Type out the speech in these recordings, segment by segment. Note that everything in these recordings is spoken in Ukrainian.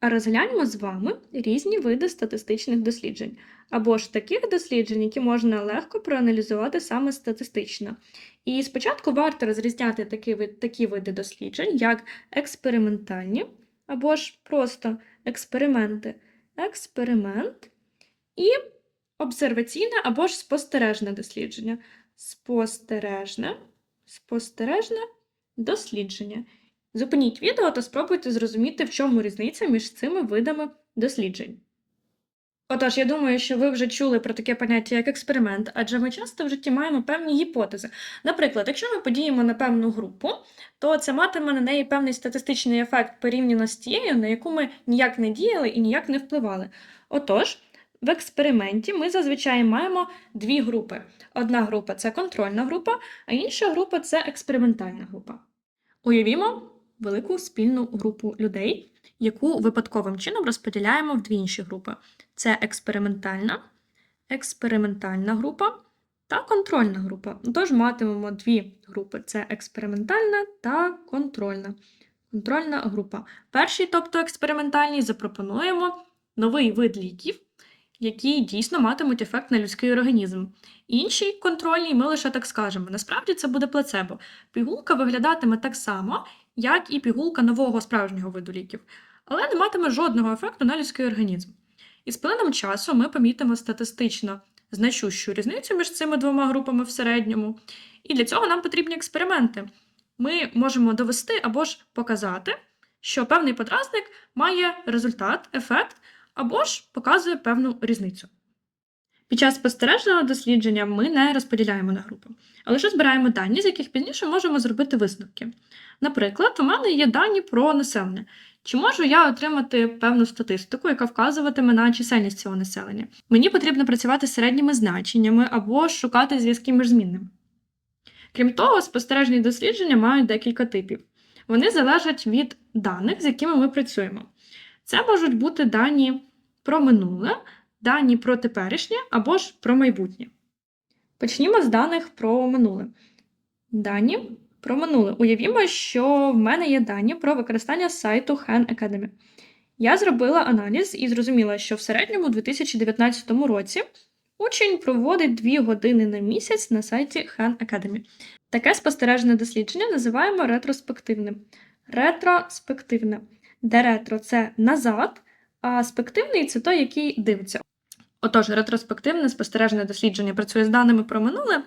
А розгляньмо з вами різні види статистичних досліджень, або ж таких досліджень, які можна легко проаналізувати саме статистично. І спочатку варто розрізняти такі, такі види досліджень, як експериментальні, або ж просто експерименти, експеримент і обсерваційне або ж спостережне дослідження. Спостережне, спостережне дослідження. Зупиніть відео та спробуйте зрозуміти, в чому різниця між цими видами досліджень. Отож, я думаю, що ви вже чули про таке поняття як експеримент, адже ми часто в житті маємо певні гіпотези. Наприклад, якщо ми подіємо на певну групу, то це матиме на неї певний статистичний ефект порівняно з тією, на яку ми ніяк не діяли і ніяк не впливали. Отож, в експерименті ми зазвичай маємо дві групи. Одна група це контрольна група, а інша група це експериментальна група. Уявімо велику спільну групу людей, яку випадковим чином розподіляємо в дві інші групи: це експериментальна, експериментальна група та контрольна група. Тож матимемо дві групи: це експериментальна та контрольна. Контрольна група. Першій, тобто експериментальній, запропонуємо новий вид ліків, які дійсно матимуть ефект на людський організм. Іншій контрольній ми лише так скажемо. Насправді це буде плацебо. Пігулка виглядатиме так само, як і пігулка нового справжнього виду ліків, але не матиме жодного ефекту на людський організм. І з плином часу ми помітимо статистично значущу різницю між цими двома групами в середньому, і для цього нам потрібні експерименти. Ми можемо довести або ж показати, що певний подразник має результат, ефект, або ж показує певну різницю. Під час спостережного дослідження ми не розподіляємо на групи, а лише збираємо дані, з яких пізніше можемо зробити висновки. Наприклад, у мене є дані про населення. Чи можу я отримати певну статистику, яка вказуватиме на чисельність цього населення? Мені потрібно працювати з середніми значеннями або шукати зв'язки між змінними. Крім того, спостережні дослідження мають декілька типів. Вони залежать від даних, з якими ми працюємо. Це можуть бути дані про минуле, дані про теперішнє або ж про майбутнє. Почнімо з даних про минуле. Дані про минуле. Уявімо, що в мене є дані про використання сайту Khan Academy. Я зробила аналіз і зрозуміла, що в середньому у 2019 році учень проводить 2 години на місяць на сайті Khan Academy. Таке спостережне дослідження називаємо ретроспективним. Ретроспективне. Де ретро це назад, а спективний це той, який дивиться. Отож, ретроспективне спостережне дослідження працює з даними про минуле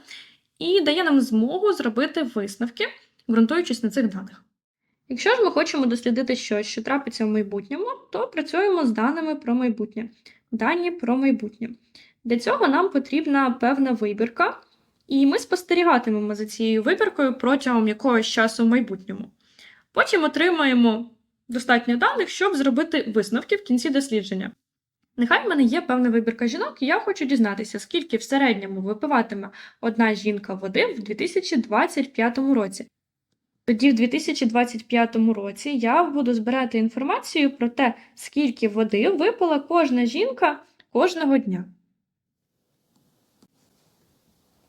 і дає нам змогу зробити висновки, ґрунтуючись на цих даних. Якщо ж ми хочемо дослідити щось, що трапиться в майбутньому, то працюємо з даними про майбутнє. Дані про майбутнє. Для цього нам потрібна певна вибірка, і ми спостерігатимемо за цією вибіркою протягом якогось часу в майбутньому. Потім отримаємо достатньо даних, щоб зробити висновки в кінці дослідження. Нехай в мене є певна вибірка жінок, і я хочу дізнатися, скільки в середньому випиватиме одна жінка води в 2025 році. Тоді, в 2025 році, я буду збирати інформацію про те, скільки води випила кожна жінка кожного дня.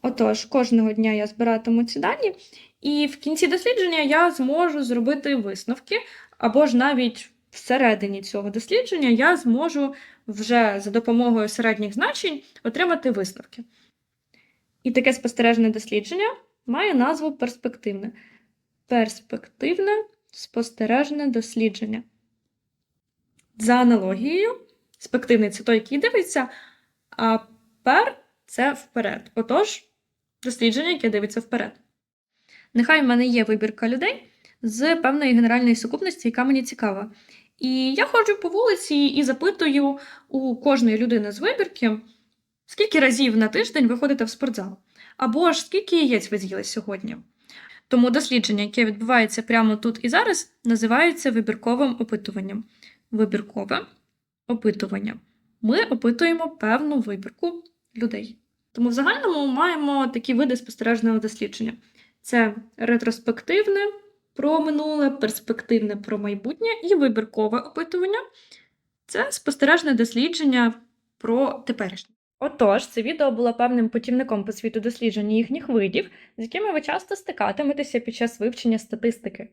Отож, кожного дня я збиратиму ці дані, і в кінці дослідження я зможу зробити висновки, або ж навіть всередині цього дослідження я зможу вже за допомогою середніх значень отримати висновки. І таке спостережне дослідження має назву перспективне. Перспективне спостережне дослідження. За аналогією, спективний це той, який дивиться, а пер це вперед. Отож, дослідження, яке дивиться вперед. Нехай в мене є вибірка людей з певної генеральної сукупності, яка мені цікава. І я ходжу по вулиці і запитую у кожної людини з вибірки, скільки разів на тиждень ви ходите в спортзал, або ж скільки яєць ви з'їли сьогодні. Тому дослідження, яке відбувається прямо тут і зараз, називається вибірковим опитуванням. Вибіркове опитування. Ми опитуємо певну вибірку людей. Тому в загальному маємо такі види спостережного дослідження: це ретроспективне про минуле, перспективне про майбутнє і вибіркове опитування це спостережне дослідження про теперішнє. Отож, це відео було певним путівником по світу дослідження їхніх видів, з якими ви часто стикатиметеся під час вивчення статистики.